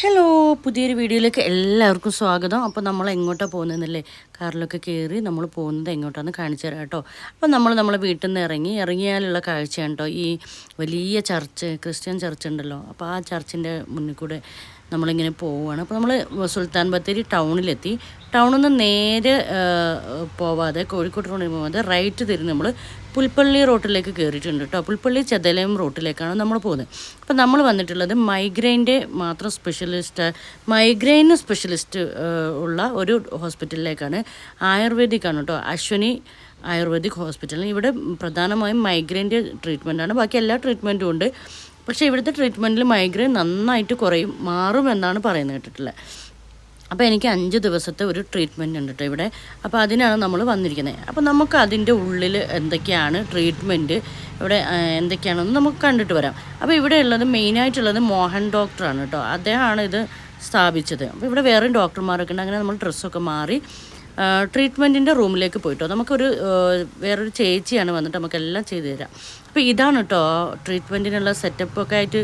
Hello പുതിയൊരു വീഡിയോയിലേക്ക് എല്ലാവർക്കും സ്വാഗതം. അപ്പോൾ നമ്മൾ എങ്ങോട്ടാണ് പോകുന്നതെന്നല്ലേ? കാറിലൊക്കെ കയറി നമ്മൾ പോകുന്നത് എങ്ങോട്ടാണെന്ന് കാണിച്ചു തരാം കേട്ടോ. അപ്പോൾ നമ്മൾ നമ്മളെ വീട്ടിൽ നിന്ന് ഇറങ്ങി ഇറങ്ങിയാലുള്ള കാഴ്ചയാണ് കേട്ടോ ഈ വലിയ ചർച്ച് ക്രിസ്ത്യൻ ചർച്ച് ഉണ്ടല്ലോ. അപ്പോൾ ആ ചർച്ചിന്റെ മുന്നിൽ കൂടെ നമ്മളിങ്ങനെ പോവുകയാണ് അപ്പോൾ നമ്മൾ സുൽത്താൻ ബത്തേരി ടൗണിലെത്തി. ടൗണിൽ നിന്ന് നേരെ പോവാതെ കോഴിക്കോട് റോഡിൽ പോവാതെ റൈറ്റ് തിരിഞ്ഞ് നമ്മൾ പുൽപ്പള്ളി റോട്ടിലേക്ക് കയറിയിട്ടുണ്ട് കേട്ടോ. പുൽപ്പള്ളി ചെതലയം റോട്ടിലേക്കാണ് നമ്മൾ പോകുന്നത് അപ്പോൾ നമ്മൾ വന്നിട്ടുള്ളത് മൈഗ്രെയിന്റെ മാത്രം സ്പെഷ്യലിസ്റ്റ് മൈഗ്രെയിന് സ്പെഷ്യലിസ്റ്റ് ഉള്ള ഒരു ഹോസ്പിറ്റലിലേക്കാണ്. ആയുർവേദിക്കാണ് കേട്ടോ. Ashwini ayurvedic hospital. ഇവിടെ പ്രധാനമായും മൈഗ്രെയിന്റെ ട്രീറ്റ്മെന്റാണ് ബാക്കി എല്ലാ ട്രീറ്റ്മെന്റും ഉണ്ട്. പക്ഷേ ഇവിടുത്തെ ട്രീറ്റ്മെന്റിൽ മൈഗ്രെയിൻ നന്നായിട്ട് കുറയും മാറുമെന്നാണ് പറയുന്നത് കേട്ടിട്ടുള്ളത്. അപ്പോൾ എനിക്ക് അഞ്ച് ദിവസത്തെ ഒരു ട്രീറ്റ്മെന്റ് ഉണ്ട് കേട്ടോ ഇവിടെ. അപ്പോൾ അതിനാണ് നമ്മൾ വന്നിരിക്കുന്നത്. അപ്പോൾ നമുക്ക് അതിന്റെ ഉള്ളിൽ എന്തൊക്കെയാണ് ട്രീറ്റ്മെന്റ് ഇവിടെ എന്തൊക്കെയാണെന്ന് നമുക്ക് കണ്ടിട്ട് വരാം. അപ്പോൾ ഇവിടെ ഉള്ളത് മെയിനായിട്ടുള്ളത് മോഹൻ ഡോക്ടറാണ് കേട്ടോ അദ്ദേഹമാണ് ഇത് സ്ഥാപിച്ചത്. അപ്പോൾ ഇവിടെ വേറെ ഡോക്ടർമാരൊക്കെ ഉണ്ട്. അങ്ങനെ നമ്മൾ ഡ്രസ്സൊക്കെ മാറി ട്രീറ്റ്മെന്റിന്റെ റൂമിലേക്ക് പോയിട്ടോ. നമുക്കൊരു വേറൊരു ചേച്ചിയാണ് വന്നിട്ട് നമുക്കെല്ലാം ചെയ്തു തരാം. അപ്പോൾ ഇതാണ് കേട്ടോ ട്രീറ്റ്മെന്റിനുള്ള സെറ്റപ്പൊക്കെ ആയിട്ട്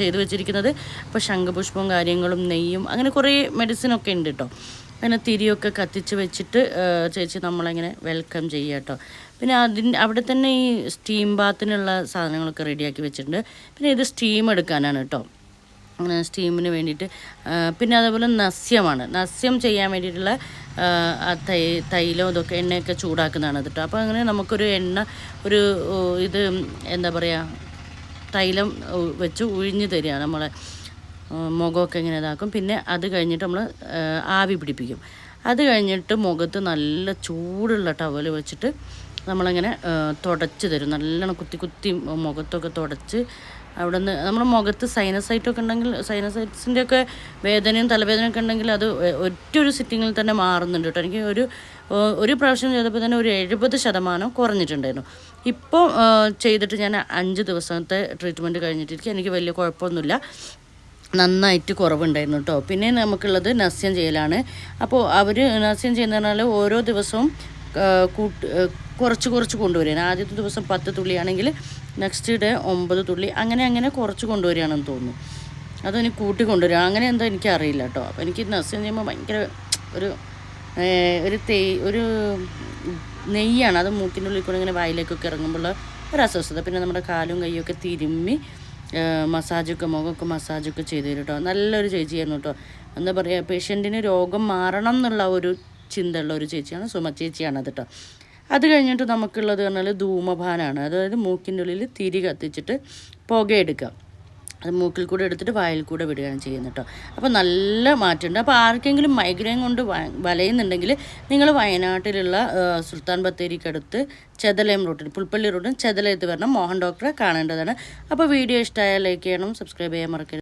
ചെയ്തു വെച്ചിരിക്കുന്നത്. അപ്പോൾ ശംഖുപുഷ്പവും കാര്യങ്ങളും നെയ്യും അങ്ങനെ കുറേ മെഡിസിനൊക്കെ ഉണ്ട് കേട്ടോ അങ്ങനെ തിരിയൊക്കെ കത്തിച്ച് വെച്ചിട്ട് ചേച്ചി നമ്മളിങ്ങനെ വെൽക്കം ചെയ്യുക കേട്ടോ പിന്നെ അതിന് അവിടെ തന്നെ ഈ സ്റ്റീം ബാത്തിനുള്ള സാധനങ്ങളൊക്കെ റെഡിയാക്കി വെച്ചിട്ടുണ്ട്. പിന്നെ ഇത് സ്റ്റീം എടുക്കാനാണ് കേട്ടോ സ്റ്റീമിന് വേണ്ടിയിട്ട്. പിന്നെ അതേപോലെ നസ്യമാണ്. നസ്യം ചെയ്യാൻ വേണ്ടിയിട്ടുള്ള തൈ തൈലം ഇതൊക്കെ എണ്ണയൊക്കെ ചൂടാക്കുന്നതാണ് കേട്ടോ. അപ്പോൾ അങ്ങനെ നമുക്കൊരു എണ്ണ ഒരു ഇത് എന്താ പറയുക തൈലം വെച്ച് ഉഴിഞ്ഞു തരിക നമ്മളെ മുഖമൊക്കെ ഇങ്ങനെ ഇതാക്കും. പിന്നെ അത് കഴിഞ്ഞിട്ട് നമ്മൾ ആവി പിടിപ്പിക്കും. അത് കഴിഞ്ഞിട്ട് മുഖത്ത് നല്ല ചൂടുള്ള ടവൽ വെച്ചിട്ട് നമ്മളിങ്ങനെ തുടച്ച് തരും. നല്ലോണം കുത്തി കുത്തി മുഖത്തൊക്കെ തുടച്ച് അവിടെ നിന്ന് നമ്മുടെ മുഖത്ത് സൈനസൈറ്റൊക്കെ ഉണ്ടെങ്കിൽ സൈനസൈറ്റ്സിന്റെ ഒക്കെ വേദനയും തലവേദനയൊക്കെ ഉണ്ടെങ്കിൽ അത് ഒ- ഒറ്റ ഒരു സിറ്റിങ്ങിൽ തന്നെ മാറുന്നുണ്ട് കേട്ടോ. എനിക്ക് ഒരു ഒരു പ്രാവശ്യം ചെയ്തപ്പോൾ തന്നെ ഒരു എഴുപത് ശതമാനം കുറഞ്ഞിട്ടുണ്ടായിരുന്നു. ഇപ്പോൾ ചെയ്തിട്ട് ഞാൻ അഞ്ച് ദിവസത്തെ ട്രീറ്റ്മെന്റ് കഴിഞ്ഞിട്ടിരിക്കും. എനിക്ക് വലിയ കുഴപ്പമൊന്നുമില്ല. നന്നായിട്ട് കുറവുണ്ടായിരുന്നു കേട്ടോ. പിന്നെ നമുക്കുള്ളത് നസ്യം ചെയ്യലാണ്. അപ്പോൾ അവർ നസ്യം ചെയ്യുന്ന ഓരോ ദിവസവും കൂട്ട് കുറച്ച് കുറച്ച് കൊണ്ടുവരികയാണ്. ആദ്യത്തെ ദിവസം പത്ത് തുള്ളിയാണെങ്കിൽ നെക്സ്റ്റ് ഡേ ഒമ്പത് തുള്ളി. അങ്ങനെ അങ്ങനെ കുറച്ച് കൊണ്ടുവരികയാണെന്ന് തോന്നുന്നു. അതിനി കൂട്ടി കൊണ്ടുവരിക. അങ്ങനെ എന്താ എനിക്കറിയില്ല കേട്ടോ. അപ്പോൾ എനിക്ക് നസ്യം ചെയ്യുമ്പോൾ ഭയങ്കര ഒരു ഒരു തേ ഒരു നെയ്യാണ്. അത് മൂക്കിന്റെ ഉള്ളിൽ കൂടെ ഇങ്ങനെ വായിലേക്കൊക്കെ ഇറങ്ങുമ്പോൾ ഒരു അസ്വസ്ഥത. പിന്നെ നമ്മുടെ കാലും കൈയൊക്കെ തിരുമ്മി മസാജൊക്കെ മുഖമൊക്കെ മസാജൊക്കെ ചെയ്ത് തരും കേട്ടോ. നല്ലൊരു ചേച്ചിയായിരുന്നു കേട്ടോ. എന്താ പറയുക പേഷ്യന്റിന് രോഗം മാറണം എന്നുള്ള ഒരു ചിന്തയുള്ള ഒരു ചേച്ചിയാണ് സുമ ചേച്ചിയാണ് അത് കേട്ടോ അത് കഴിഞ്ഞിട്ട് നമുക്കുള്ളത് പറഞ്ഞാൽ ധൂമഭാനാണ് അതായത് മൂക്കിന്റെ ഉള്ളിൽ തിരി കത്തിച്ചിട്ട് പുകയെടുക്കുക. അത് മൂക്കിൽ കൂടെ എടുത്തിട്ട് വായിൽ കൂടെ വിടുകയാണ് ചെയ്യുന്നത് കേട്ടോ അപ്പോൾ നല്ല മാറ്റമുണ്ട്. അപ്പോൾ ആർക്കെങ്കിലും മൈഗ്രെയിൻ കൊണ്ട് വലയുന്നുണ്ടെങ്കിൽ നിങ്ങൾ വയനാട്ടിലുള്ള സുൽത്താൻ ബത്തേരിക്കടുത്ത് ചെതലയം റൂട്ടിൽ പുൽപ്പള്ളി റൂട്ടിൽ ചെതലയത്ത് വരണം. മോഹൻ ഡോക്ടറെ കാണേണ്ടതാണ്. അപ്പോൾ വീഡിയോ ഇഷ്ടമായാൽ ലൈക്ക് ചെയ്യണം സബ്സ്ക്രൈബ് ചെയ്യാൻ മറക്കരുത്.